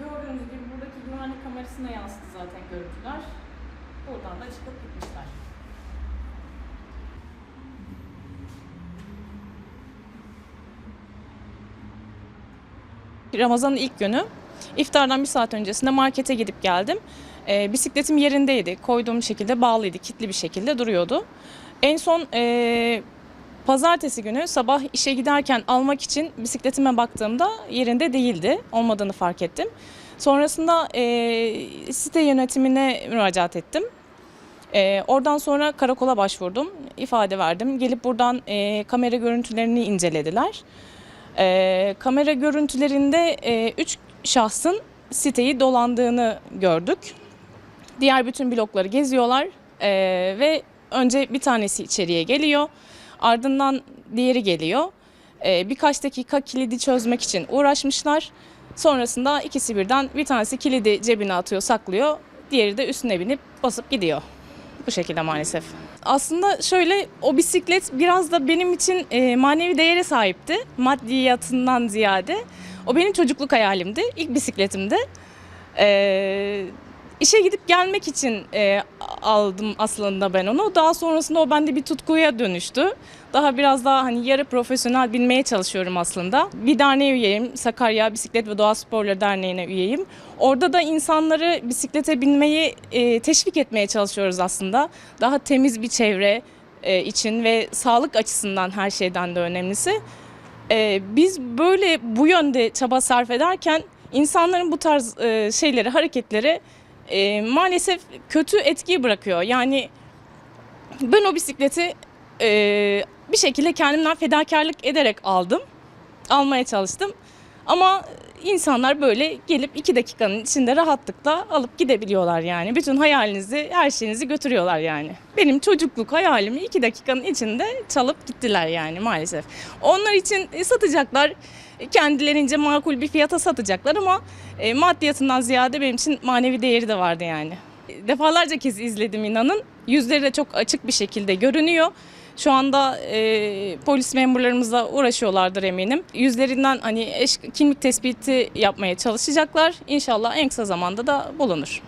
Gördüğünüz gibi buradaki güvenlik kamerasına yansıdı zaten görüntüler. Buradan da çıkıp gitmişler. Ramazan'ın ilk günü iftardan bir saat öncesinde markete gidip geldim. Ee, bisikletim yerindeydi. Koyduğum şekilde bağlıydı. Kilitli bir şekilde duruyordu. En son e, pazartesi günü sabah işe giderken almak için bisikletime baktığımda yerinde değildi. Olmadığını fark ettim. Sonrasında e, site yönetimine müracaat ettim. E, oradan sonra karakola başvurdum. ifade verdim. Gelip buradan e, kamera görüntülerini incelediler. E, kamera görüntülerinde 3 şahsın siteyi dolandığını gördük. Diğer bütün blokları geziyorlar e, ve önce bir tanesi içeriye geliyor. Ardından diğeri geliyor. E, birkaç dakika kilidi çözmek için uğraşmışlar. Sonrasında ikisi birden bir tanesi kilidi cebine atıyor, saklıyor. Diğeri de üstüne binip basıp gidiyor. Bu şekilde maalesef. Aslında şöyle o bisiklet biraz da benim için e, manevi değere sahipti. Maddiyatından ziyade. O benim çocukluk hayalimdi. İlk bisikletimdi. E, işe gidip gelmek için e, aldım aslında ben onu. Daha sonrasında o bende bir tutkuya dönüştü. Daha biraz daha hani yarı profesyonel binmeye çalışıyorum aslında. Bir derneğe üyeyim. Sakarya Bisiklet ve Doğa Sporları Derneği'ne üyeyim. Orada da insanları bisiklete binmeyi e, teşvik etmeye çalışıyoruz aslında. Daha temiz bir çevre e, için ve sağlık açısından her şeyden de önemlisi. E, biz böyle bu yönde çaba sarf ederken insanların bu tarz e, şeyleri, hareketleri e, maalesef kötü etki bırakıyor. Yani ben o bisikleti e, bir şekilde kendimden fedakarlık ederek aldım. Almaya çalıştım. Ama insanlar böyle gelip iki dakikanın içinde rahatlıkla alıp gidebiliyorlar yani. Bütün hayalinizi, her şeyinizi götürüyorlar yani. Benim çocukluk hayalimi iki dakikanın içinde çalıp gittiler yani maalesef. Onlar için e, satacaklar, kendilerince makul bir fiyata satacaklar ama e, maddiyatından ziyade benim için manevi değeri de vardı yani. Defalarca kez izledim inanın. Yüzleri de çok açık bir şekilde görünüyor. Şu anda e, polis memurlarımızla uğraşıyorlardır eminim. Yüzlerinden hani eş, kimlik tespiti yapmaya çalışacaklar. İnşallah en kısa zamanda da bulunur.